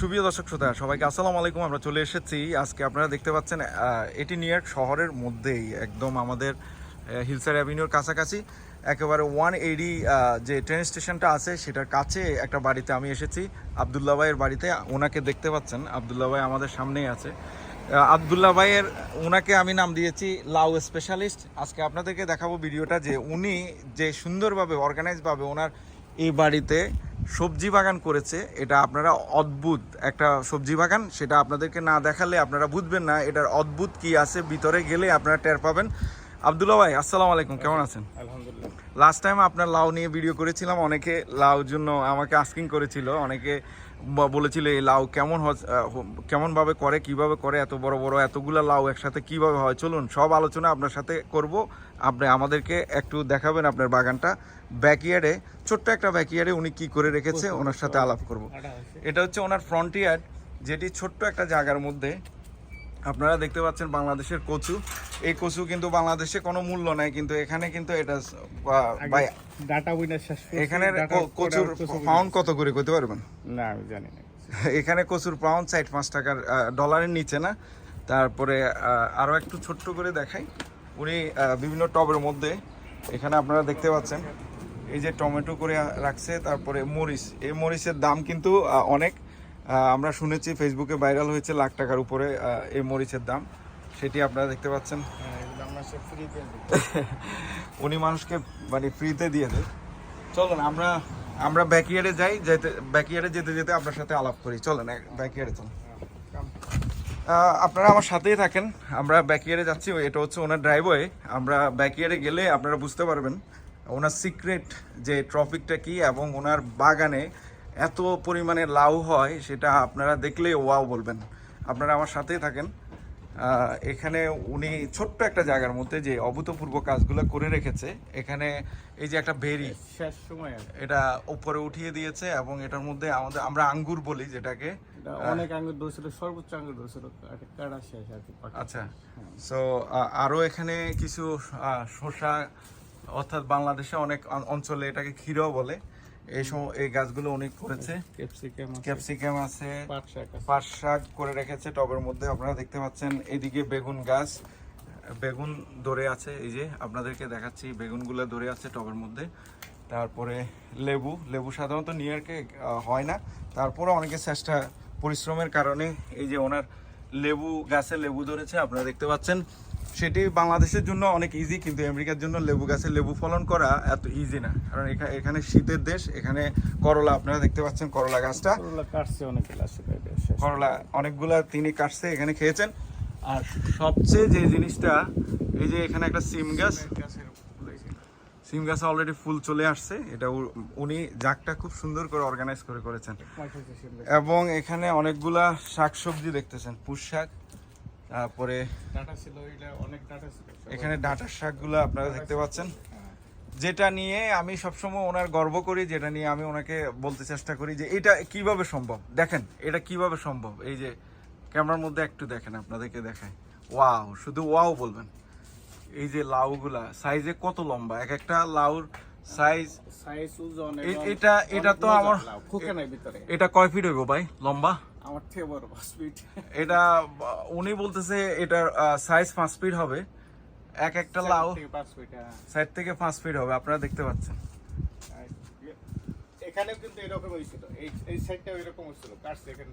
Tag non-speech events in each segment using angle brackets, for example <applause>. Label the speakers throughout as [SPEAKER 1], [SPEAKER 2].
[SPEAKER 1] সুপ্রিয় দর্শক শ্রোতা, সবাইকে আসসালামু আলাইকুম। আমরা চলে এসেছি। আজকে আপনারা দেখতে পাচ্ছেন এটি নিউ ইয়র্ক শহরের মধ্যেই, একদম আমাদের হিলসার অ্যাভিনিউর কাছাকাছি। একেবারে ওয়ান এইডি যে ট্রেন স্টেশনটা আছে, সেটার কাছে একটা বাড়িতে আমি এসেছি। আবদুল্লা ভাইয়ের বাড়িতে ওনাকে দেখতে পাচ্ছেন। আবদুল্লা ভাই আমাদের সামনেই আছে। আবদুল্লা ভাইয়ের, ওনাকে আমি নাম দিয়েছি লাউ স্পেশালিস্ট আজকে আপনাদেরকে দেখাবো ভিডিওটা যে উনি যে সুন্দরভাবে অর্গানাইজভাবে ওনার এই বাড়িতে সবজি বাগান করেছে। এটা আপনারা অদ্ভুত একটা সবজি বাগান। সেটা আপনাদেরকে না দেখালে আপনারা বুঝবেন না এটার অদ্ভুত কি আছে। ভিতরে গেলে আপনারা টের পাবেন। আবদুল্লা ভাই আসসালামু আলাইকুম কেমন আছেন?
[SPEAKER 2] আলহামদুলিল্লাহ।
[SPEAKER 1] লাস্ট টাইম আপনার লাউ নিয়ে ভিডিও করেছিলাম অনেকে লাউ জন্য আমাকে আস্কিং করেছিল অনেকে বলেছিল এই লাউ কেমন কেমনভাবে আহ, কেমন ভাবে করে কীভাবে করে এত বড় বড় এতগুলো লাউ একসাথে কীভাবে হয়? চলুন সব আলোচনা আপনার সাথে করব। আপনি আমাদেরকে একটু দেখাবেন আপনার বাগানটা। ব্যাকইয়ার্ডে ছোট্ট একটা ব্যাকইয়ার্ডে উনি কি করে রেখেছে ওনার সাথে আলাপ করব। এটা হচ্ছে ওনার ফ্রন্টিয়ার যেটি ছোট্ট একটা জায়গার মধ্যে আপনারা দেখতে পাচ্ছেন বাংলাদেশের কচু। এই কচু কিন্তু বাংলাদেশে কোনো মূল্য নাই কিন্তু এখানে কিন্তু এটা
[SPEAKER 2] ডাটা উইনার শেষ
[SPEAKER 1] ক- কচুর
[SPEAKER 2] কচু
[SPEAKER 1] পাউন্ড কত করে করতে পারবেন?
[SPEAKER 2] না আমি জানি না।
[SPEAKER 1] এখানে কচুর পাউন্ড ষাট পাঁচ টাকার ডলারের নিচে না। তারপরে আহ, আরও একটু ছোট্ট করে দেখাই। উনি বিভিন্ন টবের মধ্যে এখানে আপনারা দেখতে পাচ্ছেন। এই যে টমেটো করে রাখছে তারপরে মরিচ। এই মরিচের দাম কিন্তু অনেক। আমরা শুনেছি ফেসবুকে ভাইরাল হয়েছে লাখ টাকার উপরে এই মরিচের দাম। সেটি আপনারা দেখতে পাচ্ছেন। <laughs> উনি মানুষকে মানে ফ্রিতে দিয়ে দেয়। চলুন, আমরা আমরা ব্যাকইয়ার্ডে যাই যেতে ব্যাকইয়ার্ডে যেতে যেতে আপনার সাথে আলাপ করি। চলেন ব্যাকইয়ার্ডে চলুন। আপনারা আমার সাথেই থাকেন। আমরা ব্যাকইয়ার্ডে যাচ্ছি, এটা হচ্ছে ওনার ড্রাইভওয়ে আমরা ব্যাকইয়ার্ডে গেলে আপনারা বুঝতে পারবেন, ওনার সিক্রেট যে ট্রফিকটা কি এবং ওনার বাগানে এত পরিমাণে লাউ হয় সেটা আপনারা দেখলে ওয়াও বলবেন। আপনারা আমার সাথেই থাকেন। এখানে উনি ছোট্ট একটা জায়গার মধ্যে যে অভূতপূর্ব কাজগুলো করে রেখেছে এখানে এই যে একটা বেরি
[SPEAKER 2] শেষ সময়
[SPEAKER 1] এটা উপরে উঠিয়ে দিয়েছে এবং এটার মধ্যে আমাদের আমরা আঙ্গুর বলি যেটাকে।
[SPEAKER 2] অনেক আঙ্গুর ধরছিল সর্বোচ্চ আঙ্গুর ধরছিল কাটা- শেষ।
[SPEAKER 1] আচ্ছা। সো আরও এখানে কিছু শসা অর্থাৎ বাংলাদেশে অনেক অঞ্চলে এটাকে ক্ষীরও বলে। এই সময় এই গাছগুলো উনি করেছে।
[SPEAKER 2] ক্যাপসিকাম আছে,
[SPEAKER 1] ক্যাপসিকাম আছে
[SPEAKER 2] পাট শাক
[SPEAKER 1] করে রেখেছে টবের মধ্যে। আপনারা দেখতে পাচ্ছেন এদিকে বেগুন গাছ। বেগুন ধরে আছে এই যে আপনাদেরকে দেখাচ্ছি বেগুনগুলো ধরে আছে টবের মধ্যে। তারপরে লেবু লেবু সাধারণত নিউ ইয়র্কে হয় না। তারপরে অনেকে চেষ্টা পরিশ্রমের কারণে এই যে ওনার লেবু গাছে লেবু ধরেছে আপনারা দেখতে পাচ্ছেন। সেটি বাংলাদেশের জন্য অনেক ইজি কিন্তু আমেরিকার জন্য লেবু গাছে লেবু ফলন করা এত ইজি না। কারণ এখা- এখানে শীতের দেশ এখানে করলা আপনারা দেখতে পাচ্ছেন করলা গাছটা।
[SPEAKER 2] করলা কাটছে অনেকগুলো
[SPEAKER 1] করলা অনেকগুলা তিনি কাটছে এখানে খেয়েছেন। আর সবচেয়ে যে জিনিসটা এই যে এখানে একটা সিম গাছ।
[SPEAKER 2] গাছের
[SPEAKER 1] সিম গাছে অলরেডি ফুল চলে আসছে। এটা উনি জাগটা খুব সুন্দর করে অর্গানাইজ করে করেছেন। এবং এখানে অনেকগুলা শাকসবজি দেখতেছেন। পুঁশ শাক তারপরে এখানে ডাঁটার শাকগুলো আপনারা দেখতে পাচ্ছেন। যেটা নিয়ে আমি সবসময় ওনার গর্ব করি যেটা নিয়ে আমি ওনাকে বলতে চেষ্টা করি যে এটা কীভাবে সম্ভব? দেখেন এটা কীভাবে সম্ভব? এই যে ক্যামেরার মধ্যে একটু দেখেন আপনাদেরকে দেখায় ওয়াও শুধু ওয়াও বলবেন। এই যে লাউগুলা সাইজে কত লম্বা? এক একটা লাউর সাইজ
[SPEAKER 2] সাইজ
[SPEAKER 1] এটা- এটা তো আমার- এটা কয় ফিট হইব ভাই? লম্বা?
[SPEAKER 2] আমার থেকে বড় ফিট
[SPEAKER 1] এটা উনি বলতেছে এটার সাইজ পাঁচ ফিট হবে। এক একটা লাউ
[SPEAKER 2] হ্যাঁ।
[SPEAKER 1] সাইড থেকে পাঁচ ফিট হবে আপনারা দেখতে পাচ্ছেন।
[SPEAKER 2] এখানেও কিন্তু এরকম হয়েছিল এই এই সাইডটাও এরকম হয়েছিল কাটছে এখান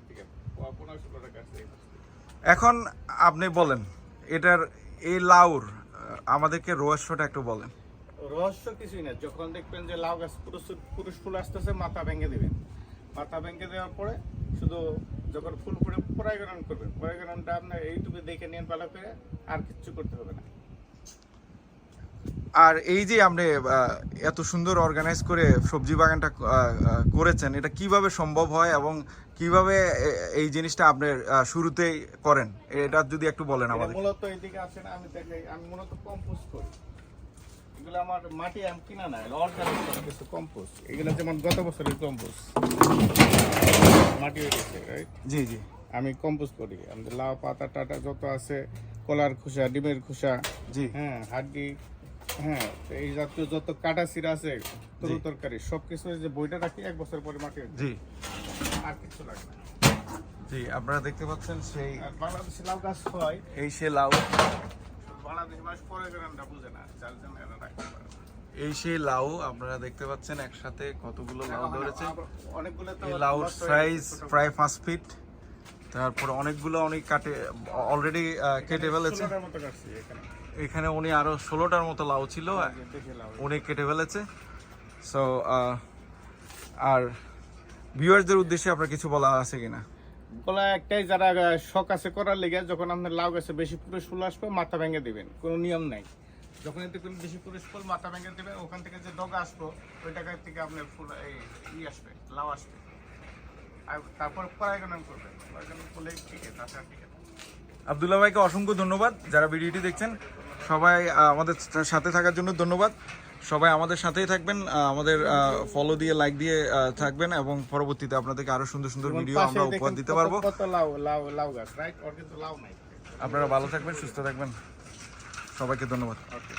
[SPEAKER 2] কাটছে থেকে।
[SPEAKER 1] এখন আপনি বলেন এটার এই লাউর আমাদেরকে রহস্যটা একটু বলেন।
[SPEAKER 2] রহস্য কিছুই না যখন দেখবেন যে লাউ গাছ পুরুষ পুরুষ ফুল আসতেছে মাথা ভেঙে দিবেন। মাথা ভেঙে দেওয়ার পরে শুধু যখন ফুল পরে পরাগরণ করবেন পরাগরণটা আপনার এইটুকু দেখে নিন ভালো করে আর কিচ্ছু করতে হবে না।
[SPEAKER 1] আর এই যে আপনি এত সুন্দর অর্গানাইজ করে সবজি বাগানটা করেছেন এটা কীভাবে সম্ভব হয় এবং কীভাবে এই জিনিসটা আপনি শুরুতেই করেন? এটা যদি একটু বলেন আমাদের
[SPEAKER 2] মূলত এইদিকে আসে না আমি দেখাই আমি মূলত কম্পোস্ট করি। এগুলো আমার মাটি আমি কিনা না অর্গানিক কিছু কম্পোস্ট এগুলো যেমন গত বছরের কম্পোস্ট মাটি রাইট
[SPEAKER 1] জি জি।
[SPEAKER 2] আমি কম্পোজ করি। আমাদের লাউ পাতা টাটা যত আছে কলার খোসা ডিমের খোসা
[SPEAKER 1] জি।
[SPEAKER 2] হ্যাঁ হাড্ডি হ্যাঁ এই জাতীয় যত কাটা সিরা আছে তরু তরকারি সব কিছু যে বইটা রাখি এক বছর পরে মাটি
[SPEAKER 1] জি।
[SPEAKER 2] আর কিছু লাগে না।
[SPEAKER 1] জি আপনারা দেখতে পাচ্ছেন সেই
[SPEAKER 2] বাংলাদেশে লাউ গাছ হয়।
[SPEAKER 1] এই সে লাউ।
[SPEAKER 2] বাংলাদেশি মানুষ পরাগণটা বুঝে না যার জন্য এরা রাখতে পারে।
[SPEAKER 1] এই সেই লাউ আপনারা দেখতে পাচ্ছেন একসাথে কতগুলো লাউ ধরেছে।
[SPEAKER 2] অনেকগুলো তো
[SPEAKER 1] এই লাউর সাইজ প্রায় পাঁচ ফিট তারপর অনেকগুলো অনেক কাটে অলরেডি কেটে ফেলেছে।
[SPEAKER 2] এখানে।
[SPEAKER 1] উনি আরও ষোলোটার মতো লাউ ছিল উনি কেটে ফেলেছে। সো আর ভিউয়ারদের উদ্দেশ্যে আপনার কিছু বলা আছে কিনা?
[SPEAKER 2] বলা একটাই যারা শখ আছে করার লেগে যখন আপনার লাউ গাছে বেশি পুরুষ ফুল আসবে মাথা ভেঙে দেবেন। কোনো নিয়ম নাই। যখন এতে কোনো বেশি পুরুষ ফুল মাথা ভেঙে দিবেন ওখান থেকে যে ডগা আসব ওই টাকার থেকে আপনার ফুল এই ই আসবে লাউ আসবে। আর তারপর পরাগণন করবেন পরাগণন করলে ঠিক আছে তাছাড়া ঠিক আছে।
[SPEAKER 1] আবদুল্লাহ ভাইকে অসংখ্য ধন্যবাদ। যারা ভিডিওটি দেখছেন সবাই আমাদের সাথে থাকার জন্য ধন্যবাদ। সবাই আমাদের সাথেই থাকবেন আমাদের ফলো দিয়ে লাইক দিয়ে থাকবেন এবং পরবর্তীতে আপনাদেরকে আরও সুন্দর সুন্দর ভিডিও আমরা উপহার দিতে পারব। আপনারা ভালো থাকবেন সুস্থ থাকবেন। সবাইকে ধন্যবাদ।
[SPEAKER 2] ওকে